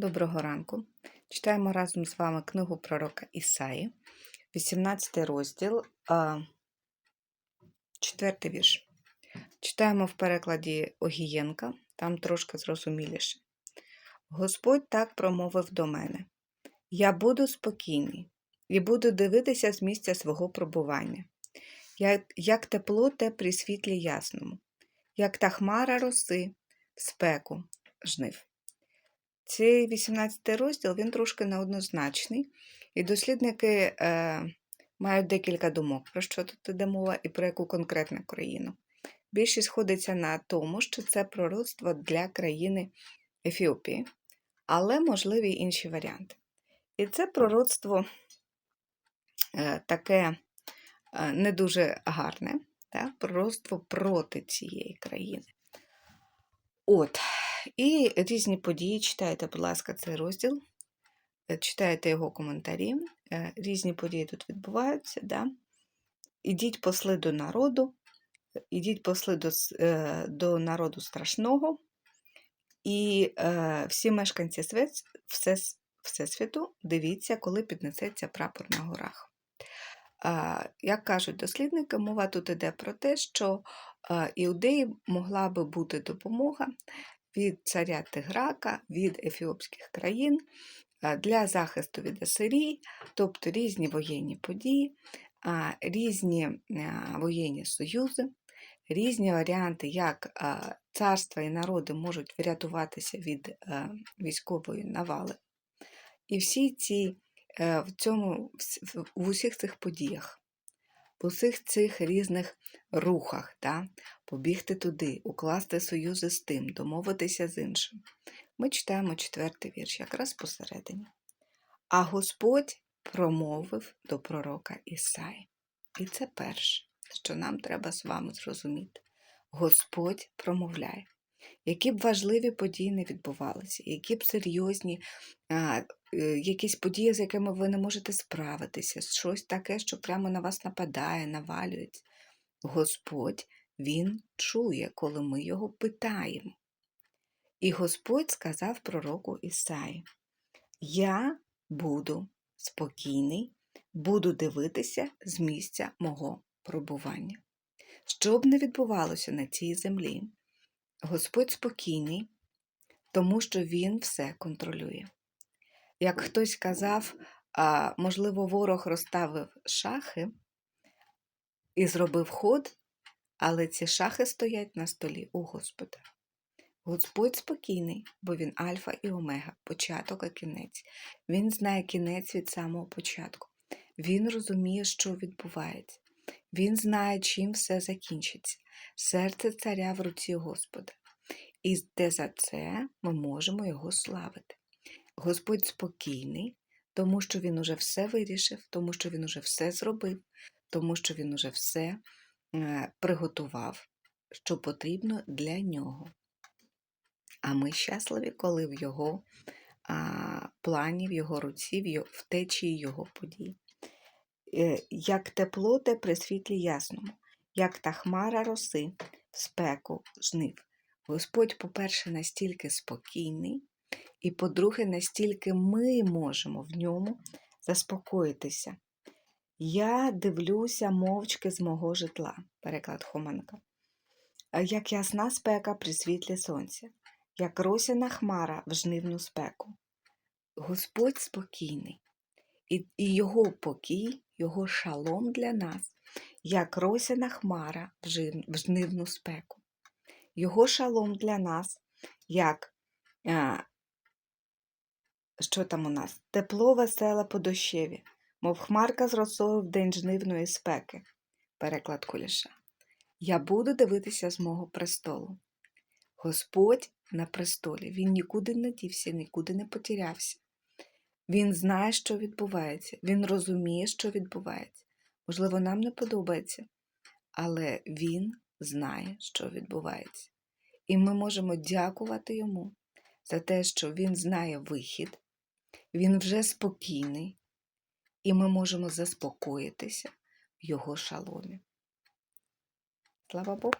Доброго ранку. Читаємо разом з вами книгу пророка Ісаї, 18 розділ, 4 вірш. Читаємо в перекладі Огієнка, там трошки зрозуміліше. Господь так промовив до мене: Я буду спокійний і буду дивитися з місця свого пробування, як, тепло те при світлі ясному, як та хмара роси спеку жнив. Цей 18 розділ він трошки неоднозначний, і дослідники е, мають декілька думок, про що тут іде мова і про яку конкретну країну. Більшість сходиться на тому, що це пророцтво для країни Ефіопії, але можливі інші варіанти. І це пророцтво е, таке е, не дуже гарне, так? пророцтво проти цієї країни. От, і різні події. Читайте, будь ласка, цей розділ, е, читайте його коментарі. Е, різні події тут відбуваються. Да? Ідіть посли до народу, ідіть посли до е, до народу страшного. І е, всі мешканці світ, все, Всесвіту дивіться, коли піднесеться прапор на горах. Як кажуть дослідники, мова тут йде про те, що іудеї могла би бути допомога від царя Тиграка, від ефіопських країн для захисту від Асирії, тобто різні воєнні події, різні воєнні союзи, різні варіанти, як царства і народи можуть врятуватися від військової навали. І всі ці Е, в цьому, в усіх цих подіях, в усіх цих різних рухах, да? побігти туди, укласти союзи з тим, домовитися з іншим. Ми читаємо четвертий вірш, якраз посередині. А Господь промовив до пророка Ісаї. І це перше, що нам треба з вами зрозуміти. Господь промовляє. Які б важливі події не відбувалися, які б серйозні а, е, якісь події, з якими ви не можете справитися, щось таке, що прямо на вас нападає, навалюється. Господь Він чує, коли ми його питаємо. І Господь сказав пророку Ісаї: Я буду спокійний, буду дивитися з місця мого пробування. Що б не відбувалося на цій землі, Господь спокійний, тому що Він все контролює. Як хтось казав, можливо, ворог розставив шахи і зробив ход, але ці шахи стоять на столі у Господа. Господь спокійний, бо Він альфа і омега, початок і кінець. Він знає кінець від самого початку. Він розуміє, що відбувається. Він знає, чим все закінчиться. Серце царя в руці Господа. І де за це ми можемо його славити. Господь спокійний, тому що Він уже все вирішив, тому що Він уже все зробив, тому що Він уже все е, приготував, що потрібно для нього. А ми щасливі, коли в його а, плані, в його руці, в течії його подій. Е, як тепло те при світлі ясному, як та хмара роси, спеку жнив. Господь, по-перше, настільки спокійний, і, по-друге, настільки ми можемо в ньому заспокоїтися. Я дивлюся мовчки з мого житла, переклад Хоманка, як ясна спека при світлі сонця, як росяна хмара в жнивну спеку. Господь спокійний, і Його покій, Його шалом для нас, як росяна хмара в жнивну спеку. Його шалом для нас, як що там у нас? Тепло веселе по дощеві, мов хмарка з росою в день жнивної спеки. Переклад куліша. Я буду дивитися з мого престолу. Господь на престолі, Він нікуди не дівся, нікуди не потірявся. Він знає, що відбувається, Він розуміє, що відбувається. Можливо, нам не подобається, але Він знає, що відбувається. І ми можемо дякувати йому за те, що він знає вихід, він вже спокійний, і ми можемо заспокоїтися в його шаломі. Слава Богу!